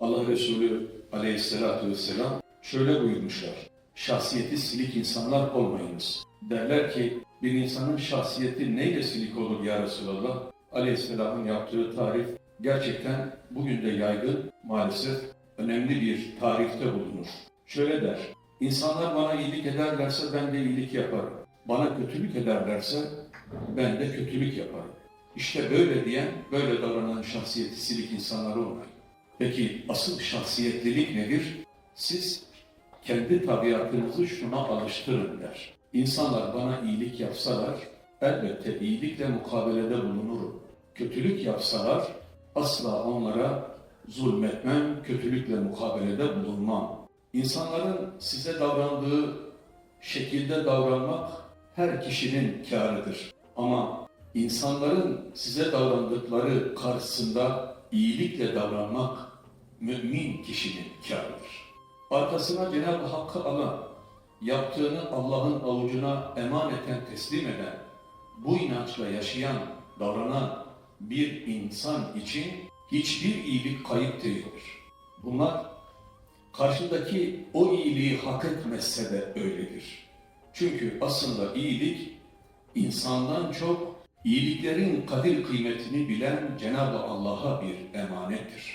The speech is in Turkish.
Allah Resulü aleyhissalatü vesselam şöyle buyurmuşlar. Şahsiyeti silik insanlar olmayınız. Derler ki bir insanın şahsiyeti neyle silik olur ya Resulallah? Aleyhisselamın yaptığı tarif gerçekten bugün de yaygın maalesef önemli bir tarifte bulunur. Şöyle der, insanlar bana iyilik ederlerse ben de iyilik yaparım. Bana kötülük ederlerse ben de kötülük yaparım. İşte böyle diyen, böyle davranan şahsiyeti silik insanlar olmayın. Peki asıl şahsiyetlilik nedir? Siz kendi tabiatınızı şuna alıştırın der. İnsanlar bana iyilik yapsalar, elbette iyilikle mukabelede bulunurum. Kötülük yapsalar, asla onlara zulmetmem, kötülükle mukabelede bulunmam. İnsanların size davrandığı şekilde davranmak her kişinin kârıdır. Ama insanların size davrandıkları karşısında iyilikle davranmak mümin kişinin kârıdır. Arkasına Cenab-ı Hakk'ı alan, yaptığını Allah'ın avucuna emaneten teslim eden, bu inançla yaşayan, davranan bir insan için hiçbir iyilik kayıp değildir. Bunlar karşıdaki o iyiliği hak etmezse de öyledir. Çünkü aslında iyilik insandan çok iyiliklerin kadir kıymetini bilen Cenab-ı Allah'a bir emanettir.